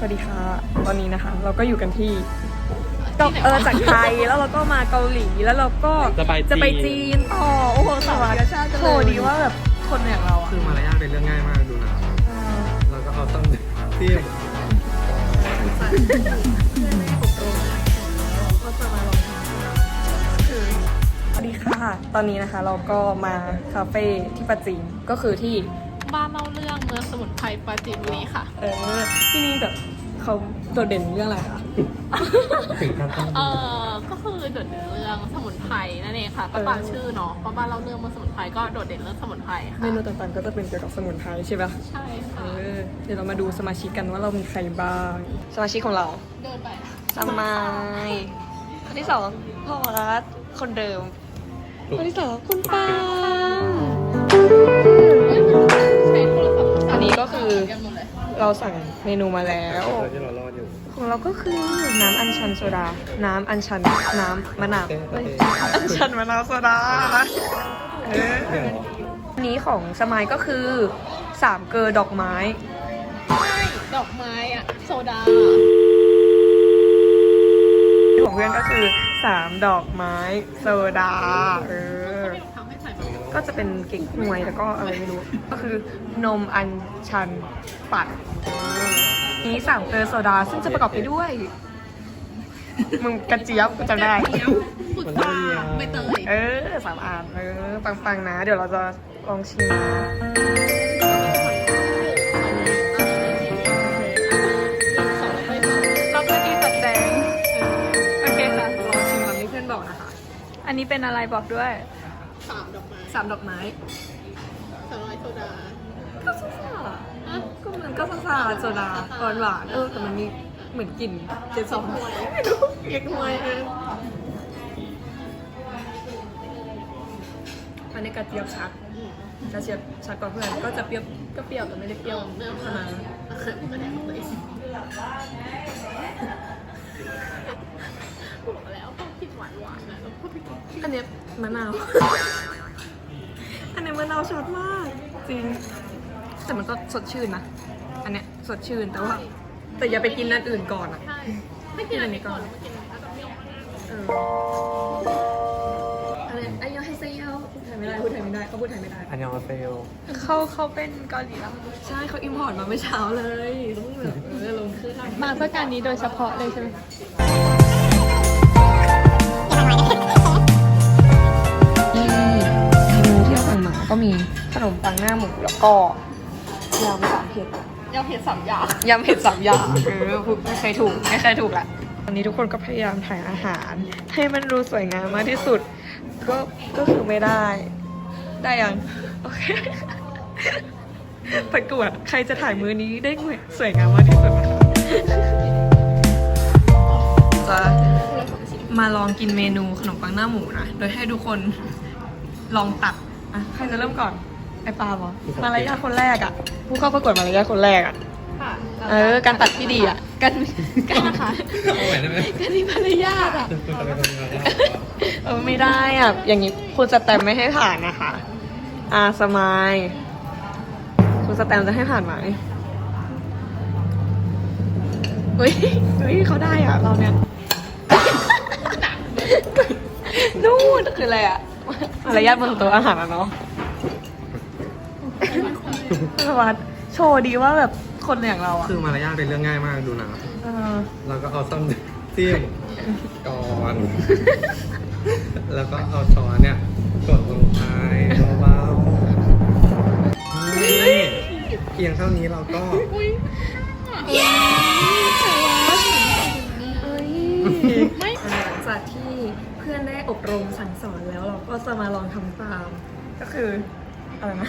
สวัสดีค่ะ ตอนนี้นะคะ เราก็อยู่กันที่ก็เออจากไทยแล้วเราก็มาเกาหลีแล้วเราก็จะไปจีนจะไปจีนต่อโอ้โหสวัสดีโหดีว่าแบบคนอย่างเราอะคือมารยาทเป็นเรื่องง่ายมากดูนะแล้วก็เอาต้นที่สวัสดีค่ะ ตอนนี้นะคะเราก็มาคาเฟ่ที่ปัจจีนก็คือที่ บ้านเล่าเรื่องเมืองสมุนไพรปราจีนบุรีค่ะ เออที่นี่แบบเขาโดดเด่นเรื่องอะไรคะถึงขั้นต้องเออก็คือโดดเด่นเรื่องสมุนไพรนั่นเองค่ะ ก็ตามชื่อเนาะเพราะบ้านเล่าเรื่องเมืองสมุนไพรก็โดดเด่นเรื่องสมุนไพรค่ะเมนูต่างๆก็จะเป็นเกี่ยวกับสมุนไพรใช่ปะใช่เอค่ะอเดี๋ยวเรามาดูสมาชิกกันว่าเรามีใครบ้าง สมาชิกของเราเดินไปสมายคนที่สองพ่อรัฐคนเดิมคนที่สองคุณป้า เลยเราสั่งเมนูมาแล้วที่เรารอดอยู่ของเราก็คือน้ำอัญชันโซดา น้ำอัญชันน้ำมะนาวเอ้ยอัญชันมะนาวโซดาเออเดี๋ยวอันนี้ของสมายก็คือสามเกลอดอกไม้ใช่ดอกไม้อะโซดา ของเพื่อนก็คือสามดอกไม้โซดา เออ ก็จะเป็นเก่งหวยแล้วก็อะไรไม่รู้ ก็คือนมอัญชันปัดเออนี้สามเกลอโซดา ซึ่งจะประกอบไปด้วย มึงกระเจี๊ยบกูจำได้พุทราใบเตยเออสามอันเออปังๆนะ เดี๋ยวเราจะลองชิมนะเราเพื่อที่จัดแจงโอเคค่ะลองชิมตามที่เพื่อนบอกนะคะ อันนี้เป็นอะไรบอกด้วย สามดอกไม้สามดอกไม้สามร้อยโซดาก็ซ่าๆอะก็เหมือนก็ซ่าๆโซดาหวานหวานๆเออแต่มันมีเหมือนกลิ่นเจสองไม่รู้เล็กน้อยเอออันนี้กระเจี๊ยบชัดกระเจี๊ยบชัดกว่าเพื่อนก็จะเปรี้ยวก็เปรี้ยวแต่ไม่ได้เปรี้ยวเริ่มขมานาดนั้นก็ได้ของตัวเองบอกแล้วต้องกินหวานหวานๆนะแล้วก็ไปกิน อันเนี้ยมะนาว อันเนี้ยมะนาวชัดมาก จริง แต่มันก็สดชื่นนะ อันเนี้ยสดชื่นแต่ว่า แต่อย่าไปกินอันอื่นก่อนอะใช่ไม่กินอันนี้ก่อนมากินอันนี้ก็เปรี้ยวเอออะไรไอ้ยอให้เซียวพูดไทยไม่ได้พูดไทยไม่ได้เขาพูดไทยไม่ได้ อันยองอาเซลเขาเขาเป็นเกาหลีแล้วใช่เขาอิมพอร์ตมาเมื่อเช้าเลยต้องแบบเออลงเครื่องมาเพื่อการนี้โดยเฉพาะเลยใช่ไหม มาก็มีขนมปังหน้าหมูแล้วก็ยำสามเผ็ดยังเห็นสามอย่างยำเผ็ดสามอย่างเออพูดไม่เคยถูกไม่เคยถูกละวันนี้ทุกคนก็พยายามถ่ายอาหาร ให้มันดูสวยงามมากที่สุด ก็ก็คือไม่ได้ ได้ยังโอเคประกวดใครจะถ่ายมือนี้ได้สวยงามมากที่สุดนะคะจะมาลองกินเมนูขนมปังหน้าหมูนะ โดยให้ทุกคนลองตัด อะใครจะเริ่มก่อน ไอ้ปาล์มเหรอมารยาทคนแรกอะ ผู้เข้าประกวดมารยาทคนแรกอะ ค่ะเออ การตัดที่ดีอะ การการนะคะเอาไหวได้ไหมการมีมารยาทอะ คุณจะไปทำงานแล้วเออไม่ได้อะ อย่างนี้คุณสแตมไม่ให้ผ่านนะคะอาสมายคุณสแตมจะให้ผ่านไหมเฮ้ยเฮ้ยเขาได้อะ เราเนี่ยนู่นคืออะไรอะ มารยาทบนโต๊ะอาหารอะเนาะสวัสดโชว์ดีว่าแบบคนอย่างเราอะคือมารยาทเป็นเรื่องง่ายมากดูนะเออแล้วก็เอาต้นจิ้มก่อนแล้วก็เอาช้อนเนี่ยกดลงไปเบาๆนี่เพียงเท่านี้เราก็เอ้ยไม่หลังจากที่เพื่อนได้อบรมสั่งสอนแล้วเราก็จะมาลองทำตาม ก็คืออะไรนะ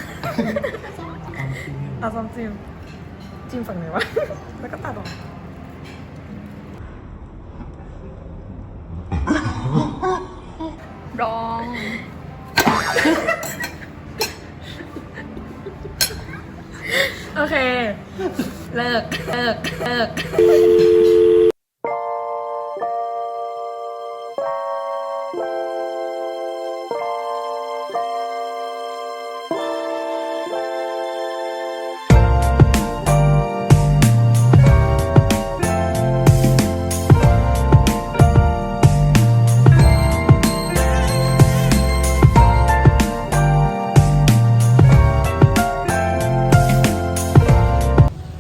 เอาซ้อมจิ้มจิ้มฝั่งไหนวะ แล้วก็ตัดออกรองโอเค เลิก เลิก เลิก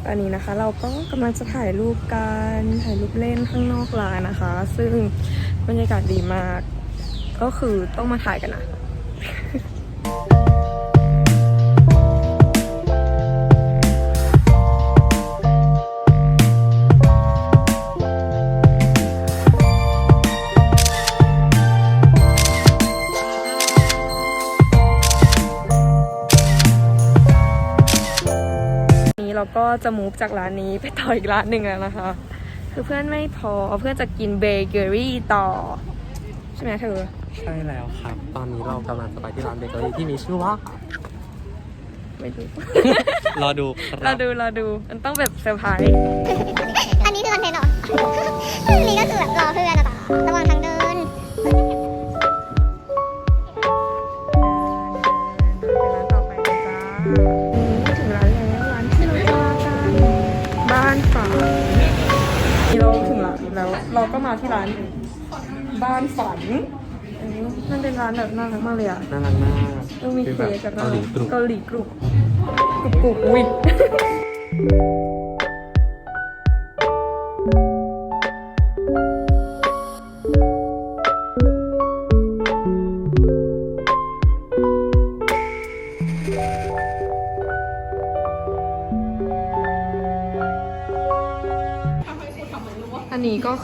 อนนี้นะคะ เราก็กำลังจะถ่ายรูปกันถ่ายรูปเล่นข้างนอกร้านนะคะ ซึ่งบรรยากาศดีมาก ก็คือต้องมาถ่ายกันนะ นี้เราก็จะมูฟจากร้านนี้ไปต่ออีกร้านหนึ่งแล้วนะคะ คือเพื่อนไม่พอเพื่อนจะกินเบเกอรี่ต่อ ใช่ไหมเธอ ใช่แล้วครับ ตอนนี้เรากำลังจะไปที่ร้านเบเกอรี่ที่มีชื่อว่า ไม่รู้ รอดูคเรารับดูเราดูมันต้องแบบเซอร์ไพรส์อันนี้คือคอนเทนต์เหรอ อันนี้ก็คือแบบรอเพื่อนอะต่อระหว่างทางเดินร้านต่อไปเลยจ้า เราก็มาที่ร้านบ้านฝันเออมันเป็นร้านแบบน่ารักมากเลยอะน่ารักมากต้องมีคือเค้กกับเกาหลีกรุบเกาหลีกรุบกรุบกรุบอุ้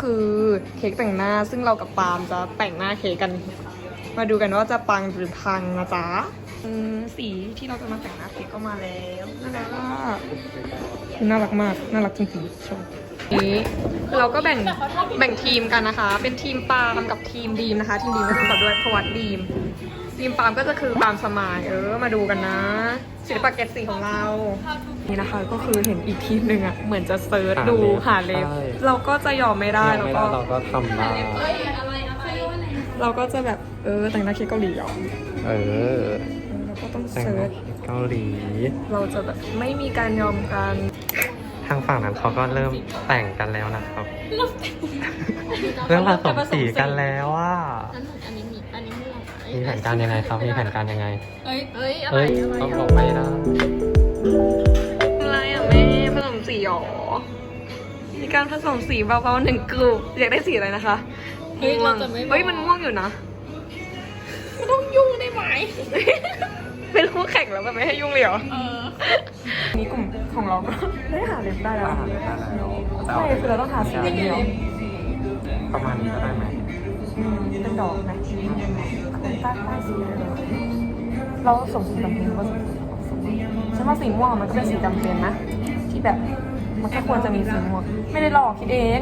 คือเค้กแต่งหน้าซึ่งเรากับปาล์มจะแต่งหน้าเค้กกัน มาดูกันว่าจะปังหรือพังนะจ๊ะสีที่เราจะมาแต่งหน้าเค้กก็มาแล้วน่ารักมากน่ารักมากน่ารักจริงๆชม นี้คือเราก็แบ่งแบ่งทีมกันนะคะ เป็นทีมปาล์มกับทีมดีมนะคะ ทีมดีมก็คือกับด้วยพวัดดีม ทีมปาล์มก็จะคือปาล์มสมายเออมาดูกันนะ ศิลปะเกตสีของเรา นี่นะคะก็คือเห็นอีกทีมหนึ่งอะเหมือนจะเซิร์ชดูหาเล็บเราก็จะยอมไม่ได้ยังแล้วไม่ก็ได้เราก็ทำได้เราก็จะแบบเออแต่งหน้าเค้กเกาหลีเหรอเออเออเราก็ต้องแต่งเซิร์ชเกาหลี เราจะแบบไม่มีการยอมกัน ทางฝั่งนั้นเขาก็เริ่มแต่งกันแล้วนะครับ เริ่มผสมสีกันแล้วว่าอันหนึ่งอันนี้มีอันนี้ม่วงมีแผนการยังไงครับ มีแผนการยังไง เอ้ย เอ้ยอะไรเฮ้ยอะไรต้องบอกไม่ได้อะไรอะแม่ผสมสีหรอ มีการผสมสีเบาๆหนึ่งกลุ่มอยากได้สีอะไรนะคะเฮ้ยเราจะไม่บอกเฮ้ยมันม่วงอยู่นะไม่ต้องยุ่งได้ไหมเป็นคู่แข่งแล้วแบบไม่ให้ยุ่งเลยเหรอเออ นี่กลุ่มของเราก็ได้หาเล็บได้แล้วใช่คือเราต้องหาสีเดียวประมาณนี้ก็ได้ไหมอืมเป็นดอกไหมใต้ใต้สีอะไรเลยเราสมสีจำเป็นว่าฉันว่าสีม่วงอะมันก็เป็นสีจำเป็นนะ ที่แบบมันก็ควรจะมีสีม่วงไม่ได้หลอกคิดเอง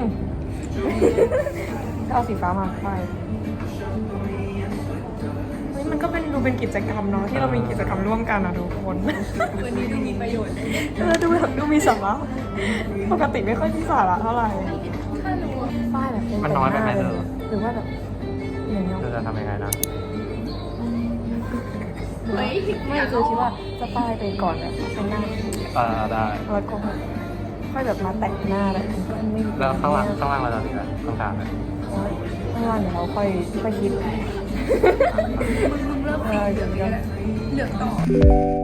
ก็เอาสีฟ้ามาไปเฮ้ย มันก็เป็นดูเป็นกิจกรรมเนาะที่เรามีกิจกรรมร่วมกันอะทุกคนวันนี้ดูมีประโยชน์เออดูแบบดูมีสาระปกติไม่ค่อยมีสาระเท่าไหร่ป้ายแบบมันน้อยไปไหมเธอหรือว่าแบบอย่างเงี้ยเธอจะทำยังไงนะเฮ้ยไม่คือคิดว่าจะป้ายไปก่อนแบบเป็นหน้าอ่าได้แล้วก็ค่อยแบบมาแต่งหน้าอะไรไม่แล้วข้างล่างข้างล่างเราจะสีอะไรตรงกลางเลยข้างล่างเดี๋ยวเราค่อยค่อยคิด มึงเริ่มสีเหลืองเหลืองต่อ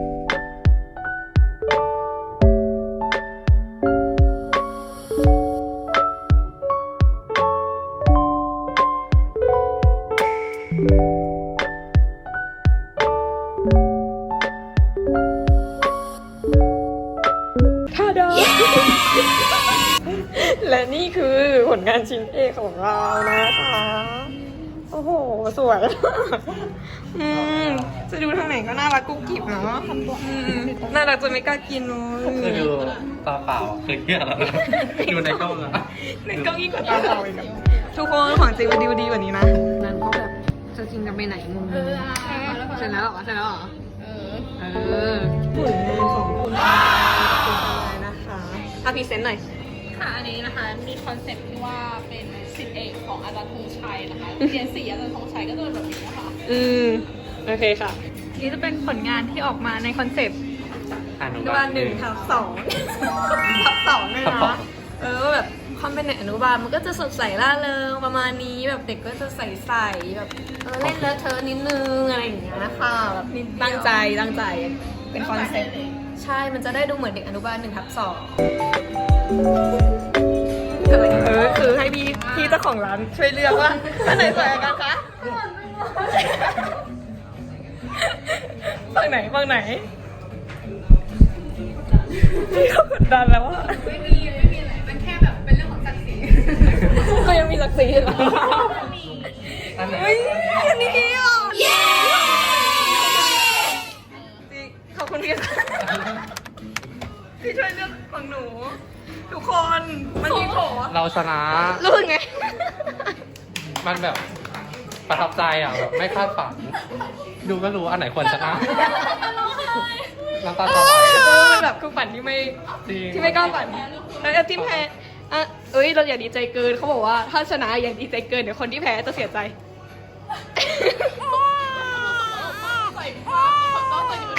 กกุ๊กกิ๊บเนาะอืมน่ารักจนไม่กล้ากินเลคือยดูตาเปล่าคือเหี้ยแล้วนะดูในกล้องอะในกล้องยิ่งกว่าตาเราอีกอะทุกคนของจริงมันดีดีกว่านี้นะนั้นก็แบบจะกินกันไปไหนงงเออเสร็จแล้วเหรอเสร็จแล้วเหรอเออเออฝุ่นมือของคุณอะไรนะคะอะพรีเซนต์หน่อย ค่ะอันนี้นะคะมีคอนเซ็ปต์ที่ว่าเป็นสิทธิเอกของอาจารย์ธงชัยนะคะเรียนสี่อาจารย์ธงชัยก็จะเป็นแบบนี้นะคะ อืม โอเคค่ะ นี่จะเป็นผลงานที่ออกมาในคอนเซปต์อนุอนุบาลหนึ่งทับสองทับสองเลยนะเออแบบความเป็นเด็กอนุบาลมันก็จะสดใสร่าเริงประมาณนี้แบบเด็กก็จะใสใสๆแบบเออเล่นเลอะเทอะนิดนึงอะไรอย่างเงี้ยนะคะแบบตั้งใจตั้งใจเป็นคอนเซ็ปต์ใช่มันจะได้ดูเหมือนเด็กอนุบาลหนึ่งทับสองเออคือให้พี่พี่เจ้าของร้านช่วยเลือกว่าอันไหนสวยกว่ากันคะ ฝั่งไหนฝั่งไหนพี่เขากดดันแล้วว่าไม่มีไม่มีอะไรมันแค่แบบเป็นเรื่องของศักดิ์ศรีเขายังมีศักดิ์ศรีเหรออันไหนเฮ้ยอันนี้ดีอะเย้ขอบคุณพี่ค่ะพี่ช่วยเลือกฝั่งหนู ทุกคนมันมีโผล่เราชนะรู้ไง มันแบบ ประทับใจอะแบบไม่คาดฝัน ดูก็รู้อันไหนควรชนะน้ำตาจะไหลเออมันแบบคือฝันที่ไม่จริงที่ไม่กล้าฝันแล้วเอาทีมแพ้อะเอ้ยเราอย่าดีใจเกินเขาบอกว่าถ้าชนะอย่าดีใจเกินเดี๋ยวคนที่แพ้จะเสียใจใส่ผ้าเขาต้องใส่อยู่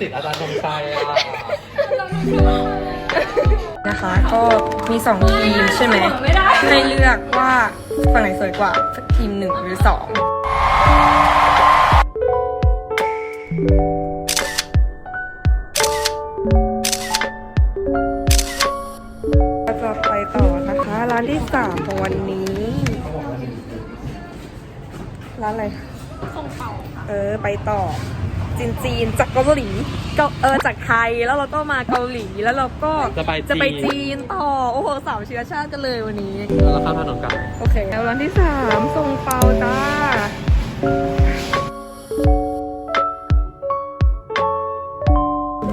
ติดอาจารย์ชมชัยอะ นะคะ ก็มีสองทีมใช่ไหมให้เลือกว่าฝั่งไหนสวยกว่าสักทีมหนึ่งหรือสองก็จะไปต่อนะคะ ร้านที่สามของวันนี้ ร้านอะไรส่งเป่าค่ะเออ ไปต่อ จีนจีนจากเกาหลีเกาเออจากไทยแล้วเราก็มาเกาหลีแล้วเราก็จะไปจะไปจีจีนนต่อโอ้โหสาวเชื้อชาติกันเลยวันนี้ แล้วข้ามถนนกันโอเคแล้วร้านที่สามทรงเปาจ้า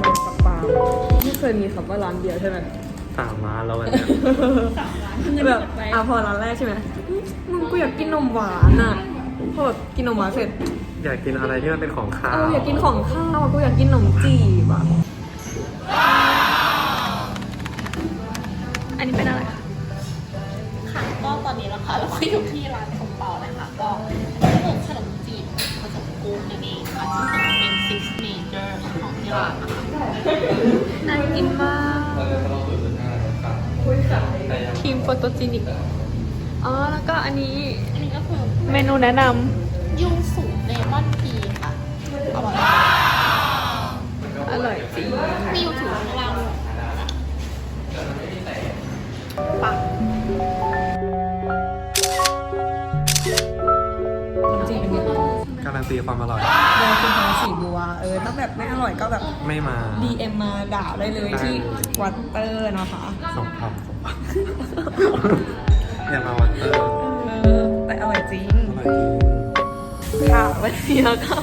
มาสับปาไม่เคยมีคำว่าร้านเดียวใช่ไหม สามมาแล้ววันเนี้ย แบบอะพอร้านแรกใช่ไหมมึงกูอยากกินนมหวานอะ พอแบบกินนมหวานเสร็จอยากกินอะไรที่มันเป็นของข้าเอวออยากกินของข้าวอะกูอยากกินขนมจีบอะอันนี้เป็นอะไรคะค่ะก็ตอนนี้นะคะเราก็อยู่ที่ร้านส่งเป่านะคะ ก็พวกขนมจีบผสมกุ้งนั่นเองค่ะซึ่งเป็นซิกเนเจอร์ของที่ร้านนะคะน่ากินมากครีมโฟโตจินิกอ๋อแล้วก็อันนี้อันนี้ก็คือ เมนูแนะนยูสุเลมอนทีค่ะอร่อยำอร่อยจริงมียูสุข้างล่างด้วยปังขนมจีบเป็นยังไงการันตีความอร่อยเดี๋ยวคุณทางสีบัว เออ ถ้าแบบไม่อร่อยก็แบบ ไม่มา DM มาด่าได้เลยที่วัตเตอร์นะคะ สองคำสองคำ อย่ามาวันเตอร์ จริงอร่อยจริง ค่ะวันนี้แล้วก็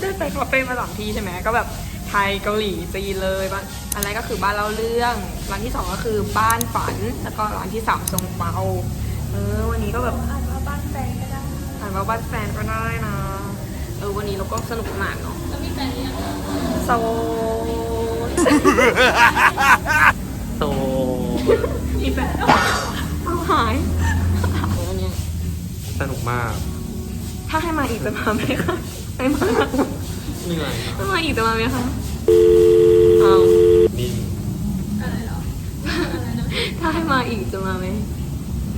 ได้ไปคาเฟ่มาสองที่ใช่ไหมก็แบบไทยเกาหลีจีนเลยบ้านอันแรกก็คือบ้านเล่าเรื่องร้านที่สองก็คือบ้านฝันแล้วก็ร้านที่สามทรงเปาเออวันนี้ก็แบบอ่านว่าบ้านแฟนก็ได้อ่านว่าบ้านแฟนก็ได้นะเออวันนี้เราก็สนุกสนานเนาะแล้วมีแฟนหรือยังโซโตมีแฟนเอาหายเออเนี่ย สนุกมาก ถ้าให้มาอีกจะมาไหมคะไม่มาเหนื่อยถ้ามาอีกจะมาไหมคะเอานิ่มถ้าให้มาอีกจะมาไหม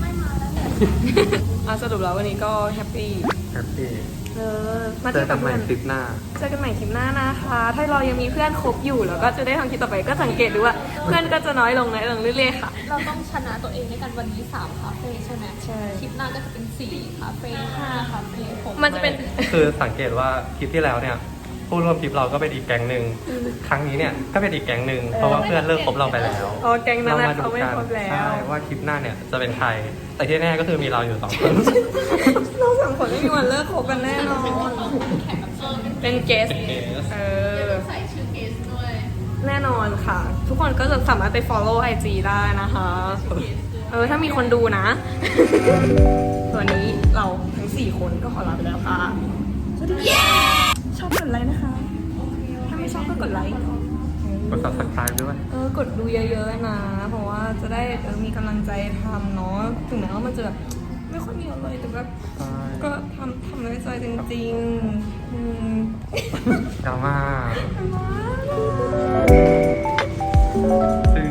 ไม่มาแล้วอะสรุปแล้ววันนี้ก็แฮปปี้แฮปปี้ เออ มาเจเจออกักันบใหม่เพื่อนคลิปหน้า เจอกันใหม่คลิปหน้านะคะ ถ้าเรายังมีเพื่อนคบอยู่แล้วก็จะได้ทำคลิปต่อไปก็สังเกตดูว่า เพื่อนก็จะน้อยลงน้อยลงเรื่อยๆค่ะ เราต้องชนะตัวเองด้วยกันวันนี้3คาเฟ่ใช่ไหมใช่ คลิปหน้าก็จะเป็น4คาเฟ่5คาเฟ่6มันจะเป็น คือสังเกตว่าคลิปที่แล้วเนี่ย ผู้ร่วมทริปเราก็เป็นอีกแก๊งหนึ่งครั้งนี้เนี่ยก็เป็นอีกแก๊งหนึ่งเพราะว่าเพื่อนเลิกคบเราไปแล้ว อ๋อแก๊งนั้นเรานะมาดูเขาไม่กันครบแล้ว ใช่ว่าคลิปหน้าเนี่ยจะเป็นใคร แต่ที่แน่ก็คือมีเราอยู่สองคนเราสอง คนไม่มีวันเลิกคบกันแน่นอน เป็นเกสเป็น guest เออ ใส่ชื่อเกสด้วย แน่นอนค่ะ ทุกคนก็จะสามารถไป follow IG ได้นะคะ เออ ถ้ามีคนดูนะส่วนนี้เราทั้ง 4 คนก็ขอลาไปแล้วค่ะสวัสดีชอบกดไลค์นะคะ ถ้าไม่ชอบก็กดไลค์ กด subscribe ด้วย เออ กดดูเยอะๆนะ เพราะว่าจะได้เออมีกำลังใจทำเนาะ ถึงแม้ว่ามันจะแบบ ไม่ค่อยมีอะไรแต่แบบก็ทำทำด้วยใจจริงๆอืมดราม่าว้าวซึ่ง